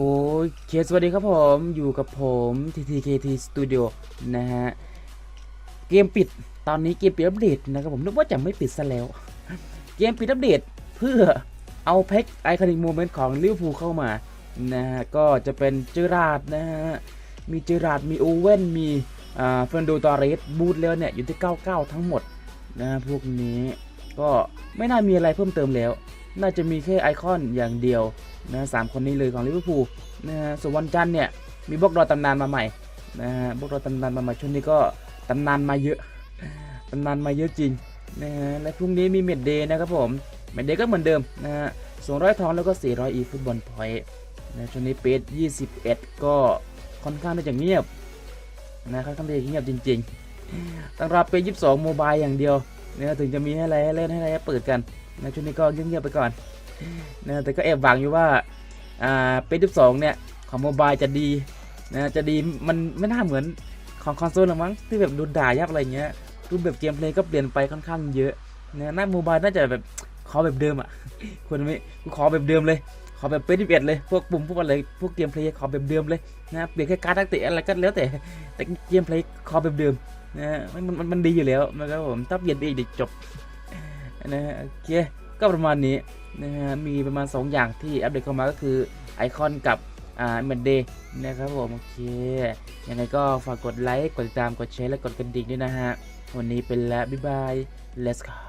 โอเคสวัสดีครับผมอยู่กับผม TTKT Studio นะฮะ เกมปิดตอนนี้เกมปิดอัปเดตนะครับผมนึกว่าจะไม่ปิดซะแล้ว เกมปิดอัปเดตเพื่อเอาแพ็กไอคอนิกโมเมนต์ของลิเวอร์พูลเข้ามานะฮะ ก็จะเป็นเจอราร์ดนะฮะ มีเจอราร์ดมีโอเว่นมีอ่าเฟรนโดตอเรสบูทแล้วเนี่ยอยู่ที่ 99 ทั้งหมดนะพวกนี้ก็ไม่น่ามีอะไรเพิ่มเติมแล้ว น่าจะมีแค่ไอคอนอย่างเดียวนะสามคนนี้เลยของลิเวอร์พูลนะฮะส่วนวันจันทร์เนี่ยมีบล็อกรอตำนานมาใหม่นะฮะบล็อกรอตำนานมาใหม่ช่วงนี้ก็ตำนานมาเยอะตำนานมาเยอะจริงนะฮะและพรุ่งนี้มีเมดเดย์นะครับผมเมดเดย์ก็เหมือนเดิมนะฮะสองร้อยทองแล้วก็400อีฟุตบอลพอยต์นะช่วงนี้เปส21ก็ค่อนข้างที่จะเงียบนะค่อนข้างที่จะเงียบจริง ๆตั้งรับเปส22โมบายอย่างเดียวนะถึงจะมีให้อะไรให้เล่นให้อะไรให้เปิดกัน นะช่วงนี้ก็เงียบๆไปก่อนนะแต่ก็แอบหวังอยู่ว่าอ่าเป็นที่สองเนี่ยของโมบายจะดีนะจะดีมันไม่น่าเหมือนของคอนโซลหรอมั้งที่แบบโดนด่ายับอะไรเงี้ยรูปแบบเกมเพลย์ก็เปลี่ยนไปค่อนข้างเยอะนะหน้าโมบายน่าจะแบบขอแบบเดิมอะควรไม่ขอแบบเดิมเลย ขอแบบเป็นที่เอ็ดเลยพวกปุ่มพวกอะไรพวกเกมเพลย์ขอแบบเดิมเลยนะเปลี่ยนแค่การ์ดนักเตะอะไรก็แล้วแต่แต่เกมเพลย์ขอแบบเดิมนะมันมันมันดีอยู่แล้วนะครับผมถ้าเปลี่ยนไปอีกเดี๋ยวจบ นะฮะโอเคก็ประมาณนี้นะฮะมีประมาณ 2 อย่างที่อัปเดตเข้ามาก็คือไอคอนกับอ่าเมนเดย์นะครับผมโอเคยังไงก็ฝากกดไลค์กดติดตามกดแชร์และกดกระดิ่งด้วยนะฮะวันนี้เป็นแล้วบ๊ายบาย let's go